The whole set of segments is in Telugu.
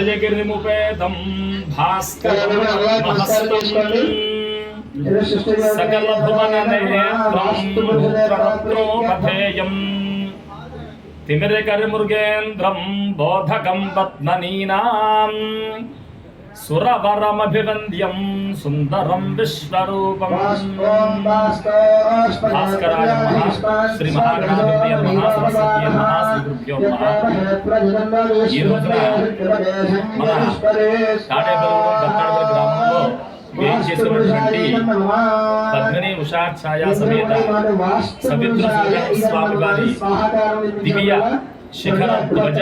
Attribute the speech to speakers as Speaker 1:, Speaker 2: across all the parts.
Speaker 1: प्रजगिरिमुपेदम् भास्करमहस्तम् सकलभुवननेत्रम् तिमिरकरिमृगेन्द्रम् बोधकं पद्मनीनाम् సురవరమభివంద్యం సుందరం విశ్వరూపం భాస్కరాయ శ్రీ మహాగణాధిపతి నమః సరస్వతీ నమః శ్రీ గురుభ్యో నమః ఈ రోజున మన తాడేపల్లిగూడెం దత్తాడపల్లి గ్రామంలో వేయించేసినటువంటి పద్మిని ఉషా ఛాయా సమేత సవిత్ర స్వామి వారి దివ్య శిఖర ధ్వజ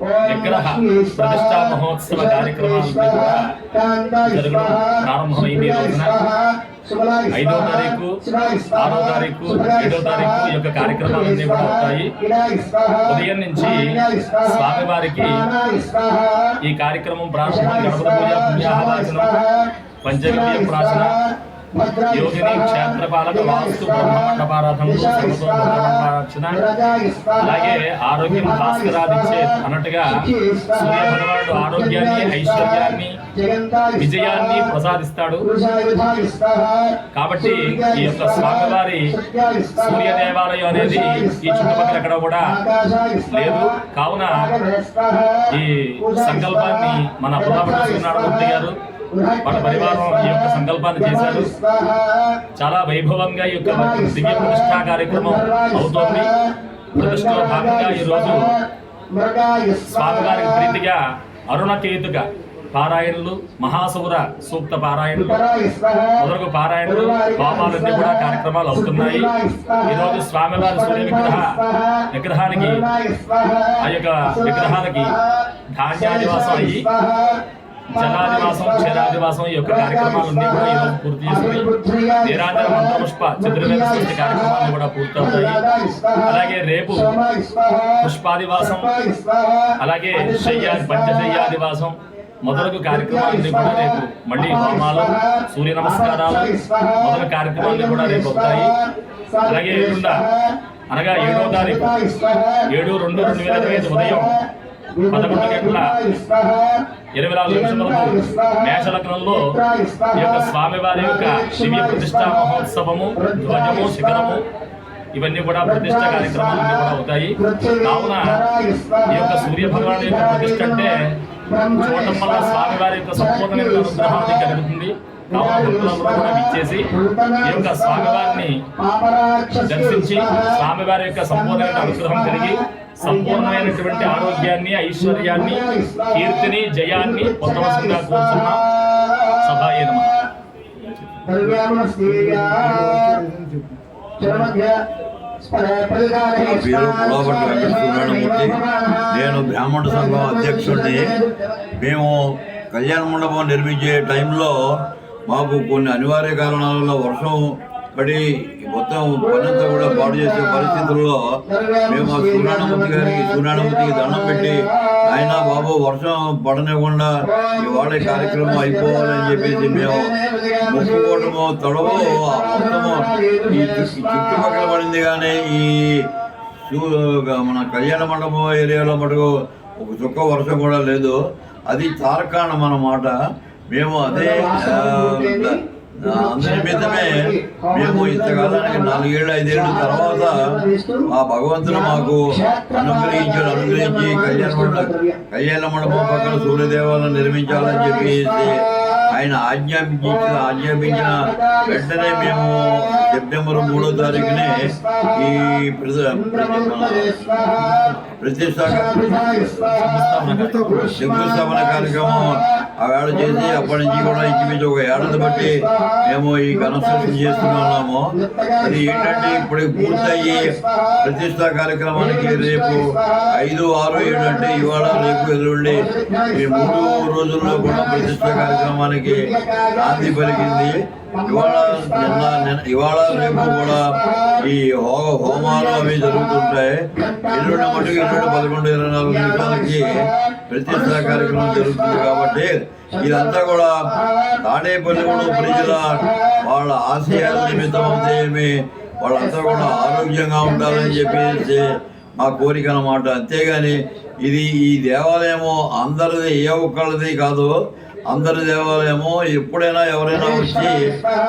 Speaker 1: విగ్రహ ప్రతిష్టా మహోత్సవ కార్యక్రమాలు కూడా జరగడం ప్రారంభమైంది రోజున ఐదో తారీఖు ఆరో తారీఖు ఏడో తారీఖు ఈ యొక్క కార్యక్రమాలన్నీ కూడా ఉంటాయి. ఉదయం నుంచి స్వామివారికి ఈ కార్యక్రమం ప్రారంభం గణపతి పూజ పుణ్యాహవాచనం పంచగవ్య ప్రాచన యోగిని క్షేత్రపాలక వాస్తు బ్రహ్మమండపారాధనలు సర్వతో అలాగే ఆరోగ్యం భాస్కరాదిచ్చే అన్నట్టుగా సూర్య భగవానుడు ఆరోగ్యాన్ని ఐశ్వర్యాన్ని విజయాన్ని ప్రసాదిస్తాడు. కాబట్టి ఈ యొక్క స్వామివారి సూర్య దేవాలయం అనేది ఈ చుట్టుపక్కల ఎక్కడ కూడా లేదు. కావున ఈ సంకల్పాన్ని మన పురాపట్ల సూర్యనారాయణమూర్తి గారు మన పరివారం ఈ యొక్క సంకల్పాన్ని చేశారు. చాలా వైభవంగా ఈ యొక్క దివ్య ప్రతిష్టా కార్యక్రమం అవుతోంది. ప్రతిష్టలో భాగంగా ఈ రోజు స్వామివారికి ప్రీతిగా అరుణకేతుగా పారాయణలు మహాసౌర సూక్త పారాయణలు మొదలగు పారాయణలు హోమాలన్నీ కూడా కార్యక్రమాలు అవుతున్నాయి. ఈరోజు స్వామివారి సూర్య విగ్రహ విగ్రహానికి ఆ యొక్క విగ్రహానికి ధాన్యాదివాసం అయ్యి జలాదివాసం క్షీరాదివాసం ఈ యొక్క కార్యక్రమాలన్నీ కూడా ఈరోజు పూర్తి చేసుకుని నీరాజన మంత్రపుష్ప చతుర్వేద సృష్టి కార్యక్రమాలు కూడా పూర్తవుతాయి. అలాగే రేపు పుష్పాదివాసం అలాగే శయ్యా పంచశయ్యాదివాసం మొదలగు కార్యక్రమాలన్నీ కూడా రేపు మళ్ళీ హోమాలు సూర్య నమస్కారాలు మొదలు కార్యక్రమాలన్నీ కూడా రేపు వస్తాయి. అలాగే ఎల్లుండ అనగా ఏడో తారీఖు ఏడు రెండు రెండు వేల ఇరవై ఐదు ఉదయం పదకొండు గంటల ఇరవై నాలుగు నిమిషములకు మేషలగ్నంలో ఈ యొక్క స్వామివారి యొక్క దివ్య ప్రతిష్టా మహోత్సవము ధ్వజము శిఖరము ఇవన్నీ కూడా ప్రతిష్ట కార్యక్రమాలు కూడా అవుతాయి. కావున ఈ యొక్క సూర్య భగవాను యొక్క ప్రతిష్ట అంటే చూడటం వల్ల స్వామివారి యొక్క సంపూర్ణ అనుగ్రహాన్ని కలుగుతుంది. కావున కూడా ఈ యొక్క స్వామివారిని దర్శించి స్వామివారి యొక్క సంపూర్ణ అనుగ్రహం కలిగి సంపూర్ణమైనటువంటి ఆరోగ్యాన్ని ఐశ్వర్యాన్ని కీర్తిని జయాన్ని పొందవలసిందిగా కోరుతున్నాం సభాయే
Speaker 2: నా పేరు నేను బ్రాహ్మణ సంఘం అధ్యక్షుడిని. మేము కళ్యాణ మండపం నిర్మించే టైంలో మాకు కొన్ని అనివార్య కారణాలలో వర్షం పడి మొత్తం పనంతా కూడా పాడు చేసే పరిస్థితుల్లో మేము ఆ సూర్యనారాయణమూర్తి గారికి సూర్యనారాయణమూర్తికి దండం పెట్టి ఆయన బాబు వర్షం పడనివ్వకుండా ఇవాళ కార్యక్రమం అయిపోవాలని చెప్పేసి మేము మొక్కుకోవటము తొడవు ఆ మొత్తము ఈ చుట్టుపక్కల పడింది కానీ ఈ మన కళ్యాణ మండపం ఏరియాలో మటుకు ఒక చుక్క వర్షం కూడా లేదు. అది తారకాణం అన్నమాట. మేము అదే అందరి మీదమే మేము ఇంతకాలానికి నాలుగేళ్ళు ఐదేళ్ళు తర్వాత ఆ భగవంతుడు మాకు అనుగ్రహించాడు అనుగ్రహించి కళ్యాణ మండపం కళ్యాణ మండపం పక్కన సూర్యదేవాలను నిర్మించాలని చెప్పేసి ఆయన ఆజ్ఞాపించిన ఆజ్ఞాపించిన వెంటనే మేము సెప్టెంబర్ మూడో తారీఖునే ఈ ప్రతి- శంకుస్థాపన కార్యక్రమం ఆ వేళ చేసి అప్పటి నుంచి కూడా ఇంచుమించు ఒక ఏడాది బట్టి మేము ఈ కన్స్ట్రక్షన్ చేస్తున్నాము. అది ఏంటంటే ఇప్పుడు పూర్తయ్యి ప్రతిష్టా కార్యక్రమానికి రేపు ఐదు ఆరు ఏడు అంటే ఇవాళ రేపు ఎల్లుండి ఈ మూడు రోజుల్లో కూడా ప్రతిష్టా కార్యక్రమానికి నాంది పలికింది. ఇవాళ నిన్న ఇవాళ రేపు కూడా ఈ హోమాలు అవి జరుగుతుంటాయి. ఎల్లుండి మటుకు ఎల్లుండి పదకొండు ఇరవై నాలుగు నిమిషాలకి ప్రతిష్టా కార్యక్రమం జరుగుతుంది కాబట్టి ఇదంతా కూడా తాడేపల్లిగూడ ప్రజల వాళ్ళ ఆశయాల నిమిత్తం అంతేమి ఏమి వాళ్ళంతా కూడా ఆరోగ్యంగా ఉండాలని చెప్పేసి మా కోరిక అన్నమాట. అంతేగాని ఇది ఈ దేవాలయము అందరిది ఏ ఒక్కళ్ళది కాదు. అందరి దేవాలయము ఎప్పుడైనా ఎవరైనా వచ్చి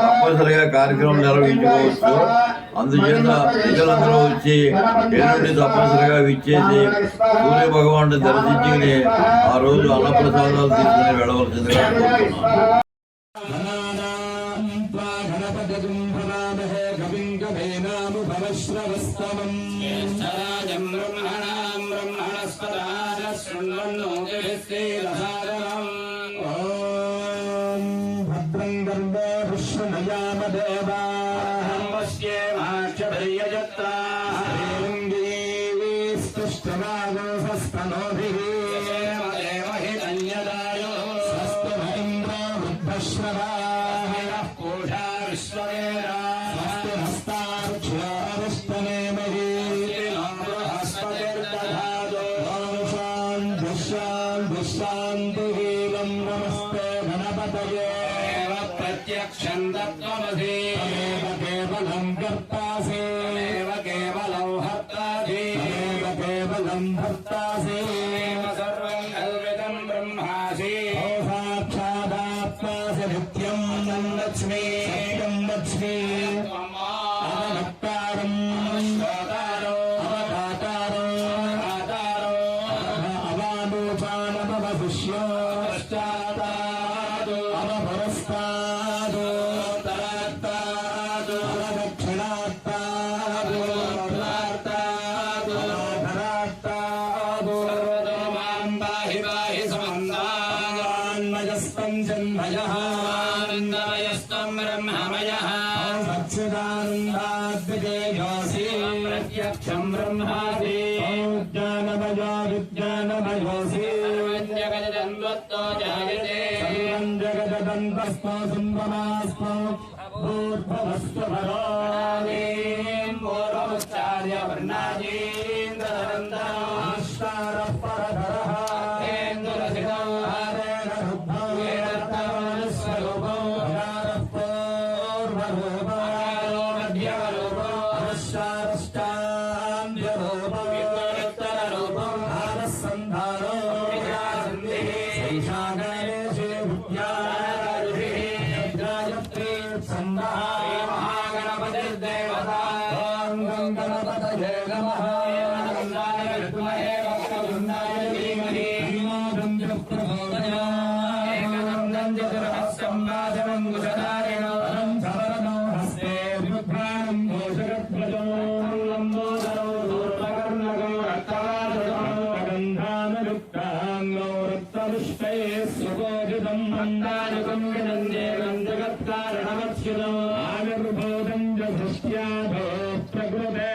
Speaker 2: తప్పనిసరిగా కార్యక్రమం నిర్వహించుకోవచ్చు. అందుచేత ప్రజలందరూ వచ్చి ఎల్లుండి తప్పనిసరిగా విచ్చేసి సూర్య భగవాను దర్శించుకుని ఆ రోజు అన్నప్రసాదాలు తీసుకుని వెళ్ళవలసిందిగా
Speaker 3: prayer
Speaker 4: प्रत्यक्षन्दत्वमधे। तमेव
Speaker 3: జగదంతో జాయతే
Speaker 4: సర్వం జగదంతస్మో సుందమాస్మో భూర్భవస్వరామి
Speaker 3: పూర్వముచ్చార్య వర్ణాజీంద్రదంతం
Speaker 4: సుగోజితం
Speaker 3: మందానుకం వినందేవం జగత్కారణమచ్యుతం
Speaker 4: ఆవిర్భూతం చ సృష్ట్యాధో ప్రకృతే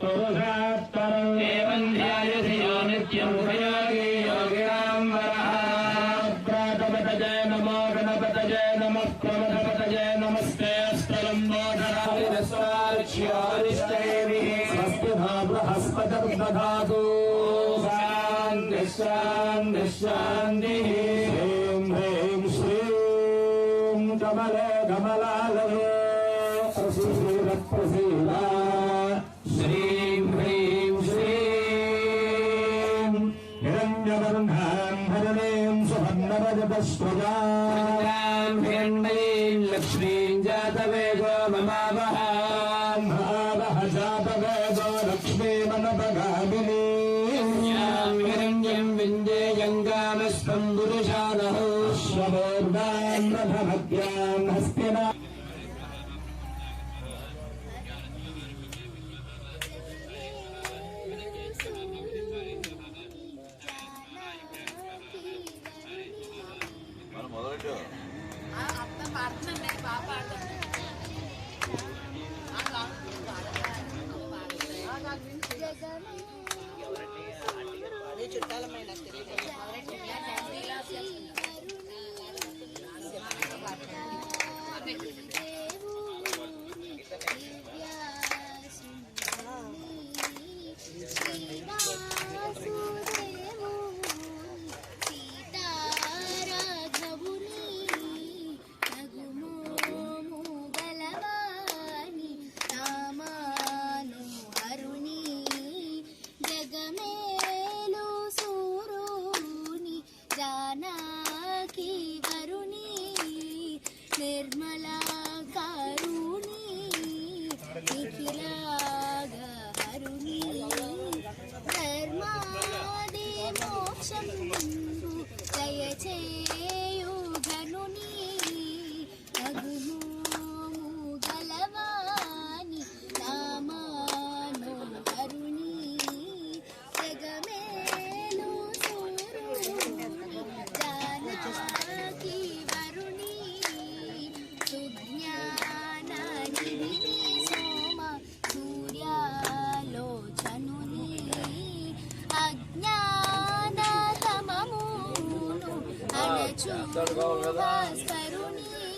Speaker 4: పురుషాత్తరం
Speaker 3: ఏవం ధ్యాయసి యో నిత్యం ఉపయోగి యోగినాం వరః
Speaker 4: ప్రాతపతజయ నమో గణపతజయ నమః ప్రమథపతజయ నమస్తే స్వస్తి భా బృహస్పతిర్దధాతు
Speaker 3: శాంతి శాంతి
Speaker 4: భావః జాతవేదో లక్ష్మీమనపగామినీ
Speaker 3: హిరణ్యం విందేయం కామస్వం పురుషానః
Speaker 5: Let's
Speaker 6: go, let's.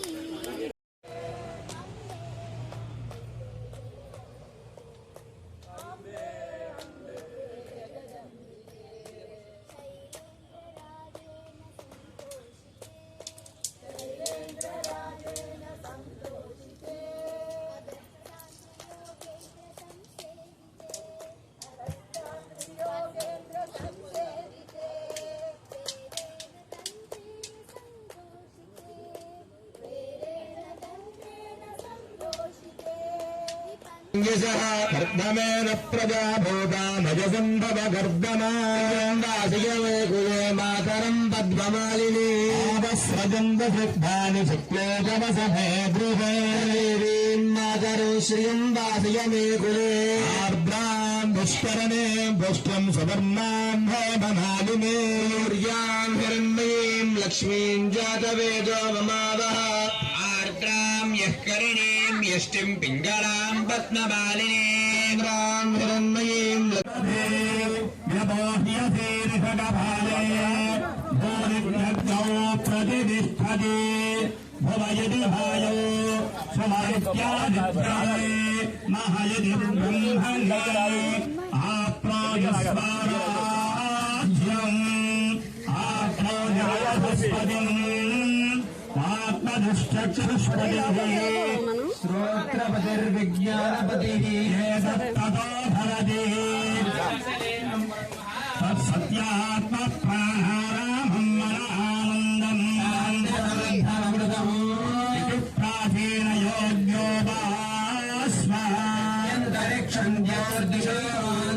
Speaker 6: मञ्जुषः
Speaker 4: कर्दमेन प्रजा भूतामजसम्भव कर्दमाशियवे कुले मातरम् पद्ममालिनी आवस्रजन्दसृग्धानि शुक्लोकवसभे गृहे देवीम् मातरो श्रियम् वासय मे कुले आर्द्राम् दुष्करणे भ्रष्टम् सुवर्णाम् भयमनालिने सूर्याम् हिरण्मयीम् लक्ष्मीम् जातवेदो ममावः आर्द्राम् യഷ്ടിം പിംഗളാം പത്മമാലിനേന്ദ്രാൻമൃന്മയീം പ്രതിഷ്ഠതി ഭവയതി ഭായോ സമയത്യാദിത്യായ മഹയതി ബ്രഹ്മണേ ആപ്രായസ്വാരാജ്യം ആത്മോജായ ഹസ്പതിം श्रोत्रपतिर्विज्ञानपतिः ततो भवति तत्सत्यात्मप्रा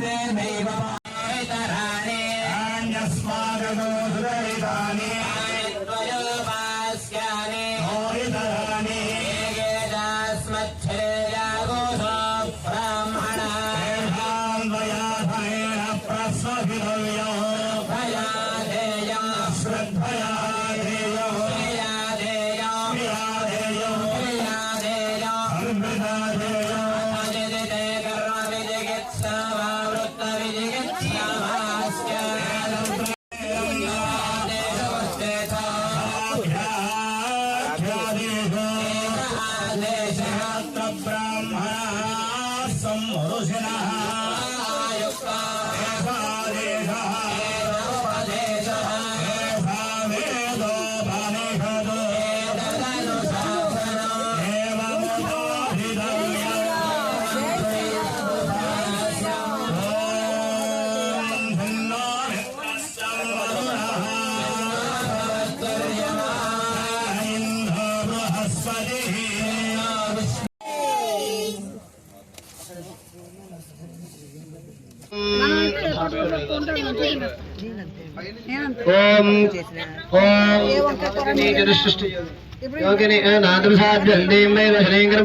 Speaker 4: प्राणो ज्ञानो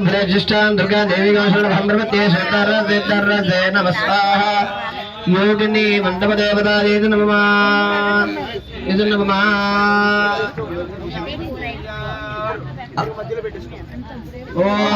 Speaker 4: భ్రజిష్టాన్ దుర్గా దేవి గోషణభ్రమత్యే శ్వేతారే నమస్వాహ యోగిని మండప దేవత ఇది నమమా? ఇది నమమా? ఓం